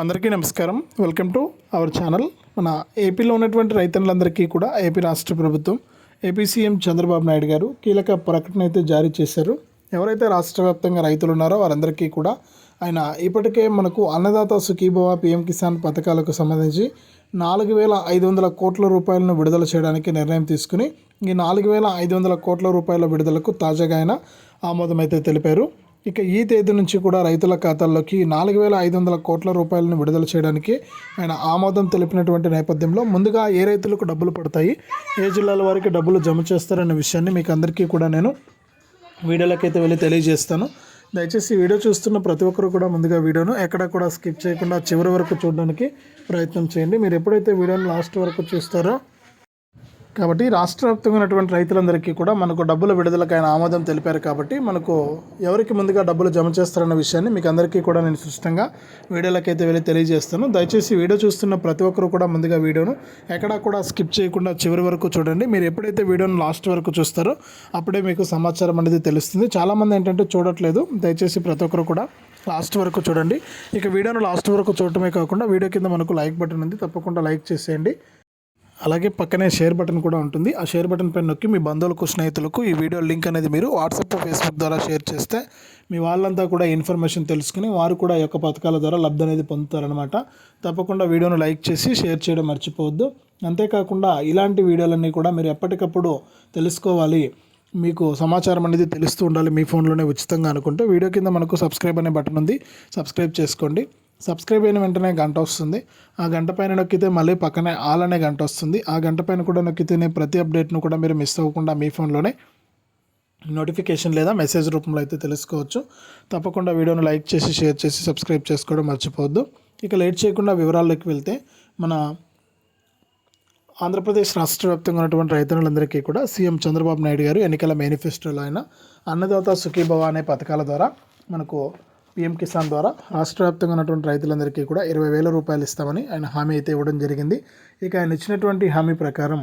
అందరికీ నమస్కారం. Welcome to our channel మన ఏపీలో ఉన్నటువంటి రైతులందరికీ కూడా ఏపీ రాష్ట్ర ప్రభుత్వం ఏపీ సీఎం చంద్రబాబు నాయుడు గారు కీలక ప్రకటన అయితే జారీ చేశారు. ఎవరైతే రాష్ట్ర వ్యాప్తంగా రైతులు ఉన్నారో వారందరికీ కూడా ఆయన ఇప్పటికే మనకు అన్నదాత సుఖీభవ పిఎం కిసాన్ పథకాలకు సంబంధించి నాలుగు వేల ఐదు వందల కోట్ల రూపాయలను విడుదల చేయడానికి నిర్ణయం తీసుకుని ఈ నాలుగు వేల ఐదు వందల కోట్ల రూపాయల విడుదలకు తాజాగా ఆయన ఆమోదం అయితే తెలిపారు. ఇక ఈ తేదీ నుంచి కూడా రైతుల ఖాతాల్లోకి నాలుగు వేల ఐదు వందల కోట్ల రూపాయలను విడుదల చేయడానికి ఆయన ఆమోదం తెలిపినటువంటి నేపథ్యంలో ముందుగా ఏ రైతులకు డబ్బులు పడతాయి ఏ జిల్లాల వారికి డబ్బులు జమ చేస్తారనే విషయాన్ని మీకు అందరికీ కూడా నేను వీడియోలకైతే వెళ్ళి తెలియజేస్తాను. దయచేసి వీడియో చూస్తున్న ప్రతి ఒక్కరు కూడా ముందుగా వీడియోను ఎక్కడ కూడా స్కిప్ చేయకుండా చివరి వరకు చూడడానికి ప్రయత్నం చేయండి. మీరు ఎప్పుడైతే వీడియోను లాస్ట్ వరకు చూస్తారో కాబట్టి రాష్ట్ర వ్యాప్తంగా ఉన్నటువంటి రైతులందరికీ కూడా మనకు డబ్బుల విడుదలకు ఆయన ఆమోదం తెలిపారు కాబట్టి మనకు ఎవరికి ముందుగా డబ్బులు జమ చేస్తారన్న విషయాన్ని మీకు అందరికీ కూడా నేను స్పష్టంగా వీడియోలకైతే వెళ్ళి తెలియజేస్తాను. దయచేసి వీడియో చూస్తున్న ప్రతి ఒక్కరు కూడా ముందుగా వీడియోను ఎక్కడా కూడా స్కిప్ చేయకుండా చివరి వరకు చూడండి. మీరు ఎప్పుడైతే వీడియోను లాస్ట్ వరకు చూస్తారో అప్పుడే మీకు సమాచారం అనేది తెలుస్తుంది. చాలామంది ఏంటంటే చూడట్లేదు. దయచేసి ప్రతి ఒక్కరు కూడా లాస్ట్ వరకు చూడండి. ఇక వీడియోను లాస్ట్ వరకు చూడటమే కాకుండా వీడియో కింద మనకు లైక్ బటన్ ఉంది. తప్పకుండా లైక్ చేసేయండి. అలాగే పక్కనే షేర్ బటన్ కూడా ఉంటుంది. ఆ షేర్ బటన్ పైన నొక్కి మీ బంధువులకు స్నేహితులకు ఈ వీడియో లింక్ అనేది మీరు వాట్సాప్ ఫేస్బుక్ ద్వారా షేర్ చేస్తే మీ వాళ్ళంతా కూడా ఇన్ఫర్మేషన్ తెలుసుకుని వారు కూడా ఈ యొక్క పథకాల ద్వారా లబ్ధి అనేది పొందుతారనమాట తప్పకుండా వీడియోను లైక్ చేసి షేర్ చేయడం మర్చిపోవద్దు. అంతేకాకుండా ఇలాంటి వీడియోలన్నీ కూడా మీరు ఎప్పటికప్పుడు తెలుసుకోవాలి. మీకు సమాచారం అనేది తెలుస్తూ ఉండాలి మీ ఫోన్లోనే ఉచితంగా అనుకుంటే. వీడియో కింద మనకు సబ్స్క్రైబ్ అనే బటన్ ఉంది. సబ్స్క్రైబ్ చేసుకోండి. సబ్స్క్రైబ్ అయిన వెంటనే గంట వస్తుంది. ఆ గంట పైన నొక్కితే మళ్ళీ పక్కనే ఆల్ అనే గంట వస్తుంది. ఆ గంట పైన కూడా నొక్కితేనే ప్రతి అప్డేట్ను కూడా మీరు మిస్ అవ్వకుండా మీ ఫోన్లోనే నోటిఫికేషన్ లేదా మెసేజ్ రూపంలో అయితే తెలుసుకోవచ్చు. తప్పకుండా వీడియోను లైక్ చేసి షేర్ చేసి సబ్స్క్రైబ్ చేసుకోవడం మర్చిపోవద్దు. ఇక లేట్ చేయకుండా వివరాల్లోకి వెళ్తే మన ఆంధ్రప్రదేశ్ రాష్ట్ర వ్యాప్తంగా ఉన్నటువంటి రైతులందరికీ కూడా సీఎం చంద్రబాబు నాయుడు గారు ఎన్నికల మేనిఫెస్టోలో ఆయన అన్నదాత సుఖీభవ అనే పథకాల ద్వారా మనకు పిఎం కిసాన్ ద్వారా రాష్ట్ర వ్యాప్తంగా ఉన్నటువంటి రైతులందరికీ కూడా ఇరవై వేల రూపాయలు ఇస్తామని ఆయన హామీ అయితే ఇవ్వడం జరిగింది. ఇక ఆయన ఇచ్చినటువంటి హామీ ప్రకారం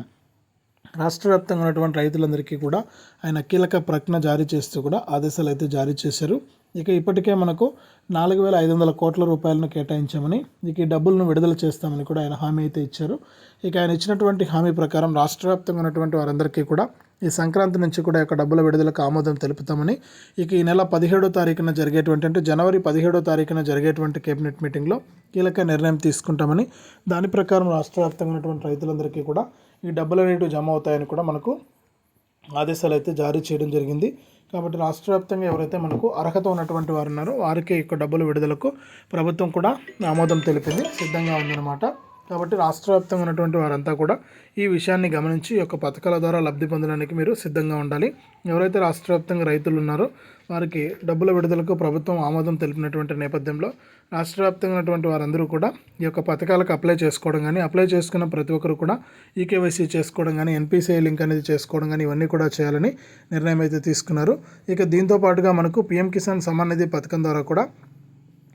రాష్ట్ర వ్యాప్తంగా ఉన్నటువంటి రైతులందరికీ కూడా ఆయన కీలక ప్రకటన జారీ చేస్తూ కూడా ఆదేశాలు అయితే జారీ చేశారు. ఇక ఇప్పటికే మనకు నాలుగు వేల ఐదు వందల కోట్ల రూపాయలను కేటాయించామని ఇక ఈ డబ్బులను విడుదల చేస్తామని కూడా ఆయన హామీ అయితే ఇచ్చారు. ఇక ఆయన ఇచ్చినటువంటి హామీ ప్రకారం రాష్ట్ర వ్యాప్తంగా ఉన్నటువంటి వారందరికీ కూడా ఈ సంక్రాంతి నుంచి కూడా యొక్క డబ్బుల విడుదలకు ఆమోదం తెలుపుతామని ఇక ఈ నెల పదిహేడో తారీఖున జరిగేటువంటి అంటే జనవరి పదిహేడో తారీఖున జరిగేటువంటి కేబినెట్ మీటింగ్లో కీలక నిర్ణయం తీసుకుంటామని దాని ప్రకారం రాష్ట్ర వ్యాప్తంగా ఉన్నటువంటి రైతులందరికీ కూడా ఈ డబ్బుల అనేటివి జమ అవుతాయని కూడా మనకు ఆదేశాలు అయితే జారీ చేయడం జరిగింది. కాబట్టి రాష్ట్ర వ్యాప్తంగా ఎవరైతే మనకు అర్హత ఉన్నటువంటి వారు ఉన్నారో వారికి యొక్క డబ్బుల విడుదలకు ప్రభుత్వం కూడా ఆమోదం తెలిపింది. సిద్ధంగా ఉందన్నమాట. కాబట్టి రాష్ట్ర వ్యాప్తంగా ఉన్నటువంటి వారంతా కూడా ఈ విషయాన్ని గమనించి ఈ యొక్క పథకాల ద్వారా లబ్ధి పొందడానికి మీరు సిద్ధంగా ఉండాలి. ఎవరైతే రాష్ట్ర వ్యాప్తంగా రైతులు ఉన్నారో వారికి డబ్బుల విడుదలకు ప్రభుత్వం ఆమోదం తెలిపినటువంటి నేపథ్యంలో రాష్ట్ర వ్యాప్తంగా ఉన్నటువంటి వారందరూ కూడా ఈ యొక్క పథకాలకు అప్లై చేసుకోవడం కానీ అప్లై చేసుకున్న ప్రతి ఒక్కరు కూడా ఈకేవైసీ చేసుకోవడం కానీ ఎన్పిసిఐ లింక్ అనేది చేసుకోవడం కానీ ఇవన్నీ కూడా చేయాలని నిర్ణయం అయితే తీసుకున్నారు. ఇక దీంతో పాటుగా మనకు పిఎం కిసాన్ సమ్మాన్ నిధి పథకం ద్వారా కూడా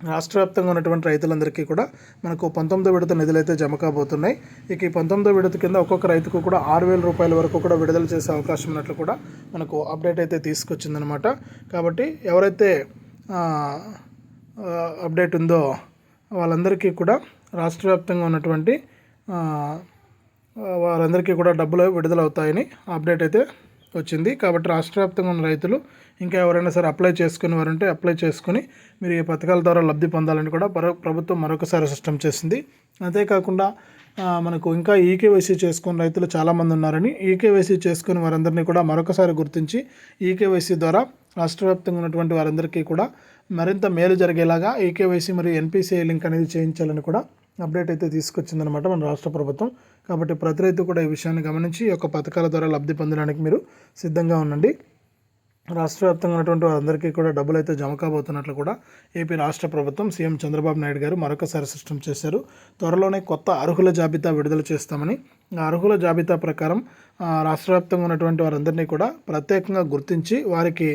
రాష్ట్ర వ్యాప్తంగా ఉన్నటువంటి రైతులందరికీ కూడా మనకు పంతొమ్మిదో విడత నిధులు అయితే జమ కాబోతున్నాయి. ఇక ఈ పంతొమ్మిదో విడత కింద ఒక్కొక్క రైతుకు కూడా ఆరు వేల రూపాయల వరకు కూడా విడుదల చేసే అవకాశం ఉన్నట్లు కూడా మనకు అప్డేట్ అయితే తీసుకొచ్చిందనమాట కాబట్టి ఎవరైతే అప్డేట్ ఉందో వాళ్ళందరికీ కూడా రాష్ట్ర వ్యాప్తంగా ఉన్నటువంటి వారందరికీ కూడా డబ్బులు విడుదల అవుతాయని అప్డేట్ అయితే వచ్చింది. కాబట్టి రాష్ట్ర వ్యాప్తంగా ఉన్న రైతులు ఇంకా ఎవరైనా సరే అప్లై చేసుకుని వారంటే అప్లై చేసుకుని మీరు ఈ పథకాల ద్వారా లబ్ధి పొందాలని కూడా ప్రభుత్వం మరొకసారి సిస్టమ్ చేసింది. అంతేకాకుండా మనకు ఇంకా ఈకేవైసీ చేసుకున్న రైతులు చాలామంది ఉన్నారని ఈకేవైసీ చేసుకుని వారందరినీ కూడా మరొకసారి గుర్తించి ఈకేవైసీ ద్వారా రాష్ట్ర వ్యాప్తంగా ఉన్నటువంటి వారందరికీ కూడా మరింత మేలు జరిగేలాగా ఈకేవైసీ మరియు ఎన్పిసిఐ లింక్ అనేది చేయించాలని కూడా అప్డేట్ అయితే తీసుకొచ్చిందనమాట మన రాష్ట్ర ప్రభుత్వం. కాబట్టి ప్రతి రైతు కూడా ఈ విషయాన్ని గమనించి ఈ యొక్క పథకాల ద్వారా లబ్ధి పొందడానికి మీరు సిద్ధంగా ఉండండి. రాష్ట్ర వ్యాప్తంగా ఉన్నటువంటి వారందరికీ కూడా డబ్బులు అయితే జమ కాబోతున్నట్లు కూడా ఏపీ రాష్ట్ర ప్రభుత్వం సీఎం చంద్రబాబు నాయుడు గారు మరొకసారి సిస్టమ్ చేశారు. త్వరలోనే కొత్త అర్హుల జాబితా విడుదల చేస్తామని ఆ అర్హుల జాబితా ప్రకారం రాష్ట్ర వ్యాప్తంగా ఉన్నటువంటి వారందరినీ కూడా ప్రత్యేకంగా గుర్తించి వారికి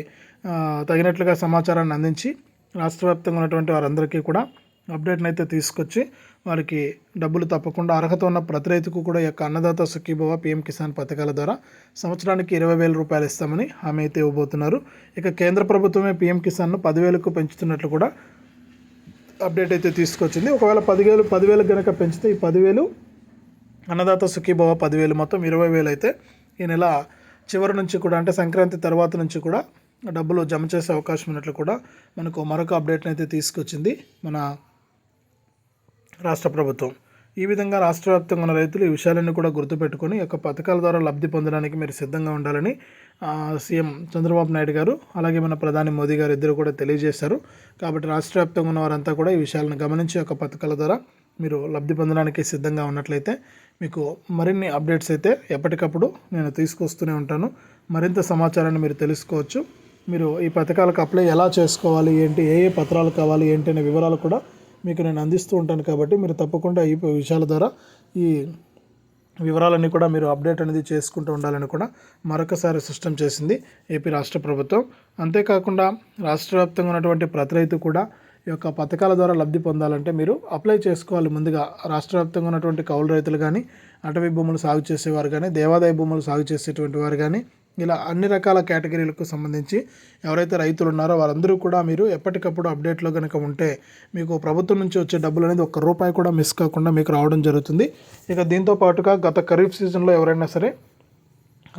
తగినట్లుగా సమాచారాన్ని అందించి రాష్ట్ర వ్యాప్తంగా ఉన్నటువంటి వారందరికీ కూడా అప్డేట్ని అయితే తీసుకొచ్చి వారికి డబ్బులు తప్పకుండా అర్హత ఉన్న ప్రతి రైతుకు కూడా ఈ యొక్క అన్నదాత సుఖీభవ పిఎం కిసాన్ పథకాల ద్వారా సంవత్సరానికి ఇరవై వేల రూపాయలు ఇస్తామని హామీ అయితే ఇవ్వబోతున్నారు. ఇక కేంద్ర ప్రభుత్వమే పిఎం కిసాన్ను పదివేలకు పెంచుతున్నట్లు కూడా అప్డేట్ అయితే తీసుకొచ్చింది. ఒకవేళ పదివేలు పదివేలు కనుక పెంచితే ఈ పదివేలు అన్నదాత సుఖీభవ పదివేలు మొత్తం ఇరవై వేలు అయితే ఈ నెల చివరి నుంచి కూడా అంటే సంక్రాంతి తర్వాత నుంచి కూడా డబ్బులు జమ చేసే అవకాశం ఉన్నట్లు కూడా మనకు మరొక అప్డేట్ని అయితే తీసుకొచ్చింది మన రాష్ట్ర ప్రభుత్వం. ఈ విధంగా రాష్ట్ర వ్యాప్తంగా ఉన్న రైతులు ఈ విషయాలన్నీ కూడా గుర్తుపెట్టుకొని యొక్క పథకాల ద్వారా లబ్ధి పొందడానికి మీరు సిద్ధంగా ఉండాలని సీఎం చంద్రబాబు నాయుడు గారు అలాగే మన ప్రధాని మోదీ గారు ఇద్దరు కూడా తెలియజేశారు. కాబట్టి రాష్ట్ర వ్యాప్తంగా ఉన్న వారంతా కూడా ఈ విషయాలను గమనించి యొక్క పథకాల ద్వారా మీరు లబ్ధి పొందడానికి సిద్ధంగా ఉన్నట్లయితే మీకు మరిన్ని అప్డేట్స్ అయితే ఎప్పటికప్పుడు నేను తీసుకొస్తూనే ఉంటాను. మరింత సమాచారాన్ని మీరు తెలుసుకోవచ్చు. మీరు ఈ పథకాలకు అప్లై ఎలా చేసుకోవాలి ఏంటి ఏ ఏ పత్రాలు కావాలి ఏంటి అనే వివరాలు కూడా మీకు నేను అందిస్తూ ఉంటాను కాబట్టి మీరు తప్పకుండా ఈ విషయాల ద్వారా ఈ వివరాలన్నీ కూడా మీరు అప్డేట్ అనేది చేసుకుంటూ ఉండాలని కూడా మరొకసారి సిస్టమ్ చేసింది ఏపీ రాష్ట్ర ప్రభుత్వం. అంతేకాకుండా రాష్ట్ర వ్యాప్తంగా ఉన్నటువంటి ప్రతి రైతు కూడా ఈ యొక్క పథకాల ద్వారా లబ్ధి పొందాలంటే మీరు అప్లై చేసుకోవాలి. ముందుగా రాష్ట్ర వ్యాప్తంగా ఉన్నటువంటి కౌలు రైతులు కానీ అటవీ భూములు సాగు చేసేవారు కానీ దేవాదాయ భూములు సాగు చేసేటువంటి వారు కానీ ఇలా అన్ని రకాల కేటగిరీలకు సంబంధించి ఎవరైతే రైతులు ఉన్నారో వారందరూ కూడా మీరు ఎప్పటికప్పుడు అప్డేట్లో కనుక ఉంటే మీకు ప్రభుత్వం నుంచి వచ్చే డబ్బులు అనేది ఒక్క రూపాయి కూడా మిస్ కాకుండా మీకు రావడం జరుగుతుంది. ఇక దీంతో పాటుగా గత ఖరీఫ్ సీజన్లో ఎవరైనా సరే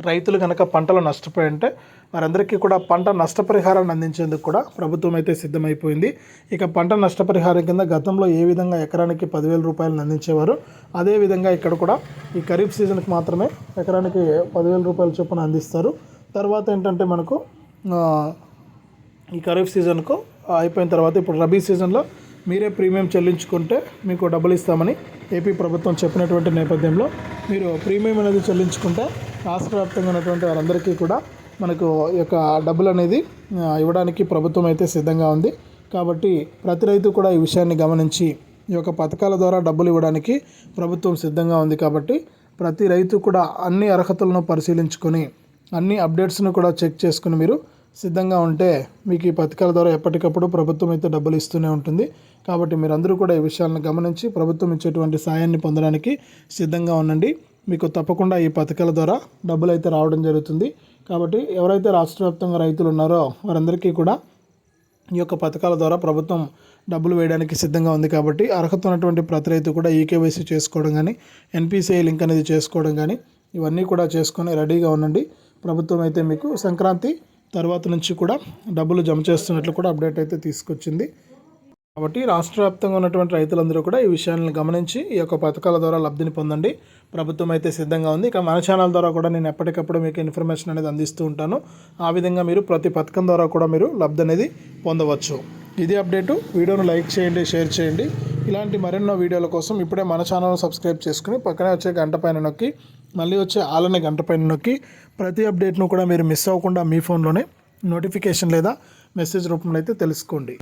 రైతులు కనుక పంటలు నష్టపోయి ఉంటే వారందరికీ కూడా పంట నష్టపరిహారాన్ని అందించేందుకు కూడా ప్రభుత్వం అయితే సిద్ధమైపోయింది. ఇక పంట నష్టపరిహారం కింద గతంలో ఏ విధంగా ఎకరానికి పదివేల రూపాయలను అందించేవారు అదే విధంగా ఇక్కడ కూడా ఈ ఖరీఫ్ సీజన్కి మాత్రమే ఎకరానికి పదివేల రూపాయల చొప్పున అందిస్తారు. తర్వాత ఏంటంటే మనకు ఈ ఖరీఫ్ సీజన్కు అయిపోయిన తర్వాత ఇప్పుడు రబీ సీజన్లో మీరే ప్రీమియం చెల్లించుకుంటే మీకు డబ్బులు ఇస్తామని ఏపీ ప్రభుత్వం చెప్పినటువంటి నేపథ్యంలో మీరు ప్రీమియం అనేది చెల్లించుకుంటే రాష్ట్ర వ్యాప్తంగా ఉన్నటువంటి వారందరికీ కూడా మనకు ఈ యొక్క డబ్బులు అనేది ఇవ్వడానికి ప్రభుత్వం అయితే సిద్ధంగా ఉంది. కాబట్టి ప్రతి రైతు కూడా ఈ విషయాన్ని గమనించి ఈ యొక్క పథకాల ద్వారా డబ్బులు ఇవ్వడానికి ప్రభుత్వం సిద్ధంగా ఉంది కాబట్టి ప్రతి రైతు కూడా అన్ని అర్హతలను పరిశీలించుకొని అన్ని అప్డేట్స్ను కూడా చెక్ చేసుకుని మీరు సిద్ధంగా ఉంటే మీకు ఈ పథకాల ద్వారా ఎప్పటికప్పుడు ప్రభుత్వం అయితే డబ్బులు ఇస్తూనే ఉంటుంది. కాబట్టి మీరందరూ కూడా ఈ విషయాలను గమనించి ప్రభుత్వం ఇచ్చేటువంటి సాయాన్ని పొందడానికి సిద్ధంగా ఉండండి. మీకు తప్పకుండా ఈ పథకాల ద్వారా డబ్బులు అయితే రావడం జరుగుతుంది. కాబట్టి ఎవరైతే రాష్ట్ర వ్యాప్తంగా రైతులు ఉన్నారో వారందరికీ కూడా ఈ యొక్క పథకాల ద్వారా ప్రభుత్వం డబ్బులు వేయడానికి సిద్ధంగా ఉంది కాబట్టి అర్హత ఉన్నటువంటి ప్రతి రైతు కూడా ఈకేవైసీ చేసుకోవడం కానీ ఎన్పిసిఐ లింక్ అనేది చేసుకోవడం కానీ ఇవన్నీ కూడా చేసుకొని రెడీగా ఉండండి. ప్రభుత్వం అయితే మీకు సంక్రాంతి తర్వాత నుంచి కూడా డబ్బులు జమ చేస్తున్నట్లు కూడా అప్డేట్ అయితే తీసుకొచ్చింది. కాబట్టి రాష్ట్ర వ్యాప్తంగా ఉన్నటువంటి రైతులందరూ కూడా ఈ విషయాలను గమనించి ఈ యొక్క పథకాల ద్వారా లబ్ధిని పొందండి. ప్రభుత్వం అయితే సిద్ధంగా ఉంది. ఇక మన ఛానల్ ద్వారా కూడా నేను ఎప్పటికప్పుడు మీకు ఇన్ఫర్మేషన్ అనేది అందిస్తూ ఉంటాను. ఆ విధంగా మీరు ప్రతి పథకం ద్వారా కూడా మీరు లబ్ధి అనేది పొందవచ్చు. ఇది అప్డేటు. వీడియోను లైక్ చేయండి షేర్ చేయండి. ఇలాంటి మరెన్నో వీడియోల కోసం ఇప్పుడే మన ఛానల్ సబ్స్క్రైబ్ చేసుకుని పక్కనే వచ్చే గంట పైన నొక్కి మళ్ళీ వచ్చే ఆలనే గంట పైన నొక్కి ప్రతి అప్డేట్ను కూడా మీరు మిస్ అవ్వకుండా మీ ఫోన్లోనే నోటిఫికేషన్ లేదా మెసేజ్ రూపంలో అయితే తెలుసుకోండి.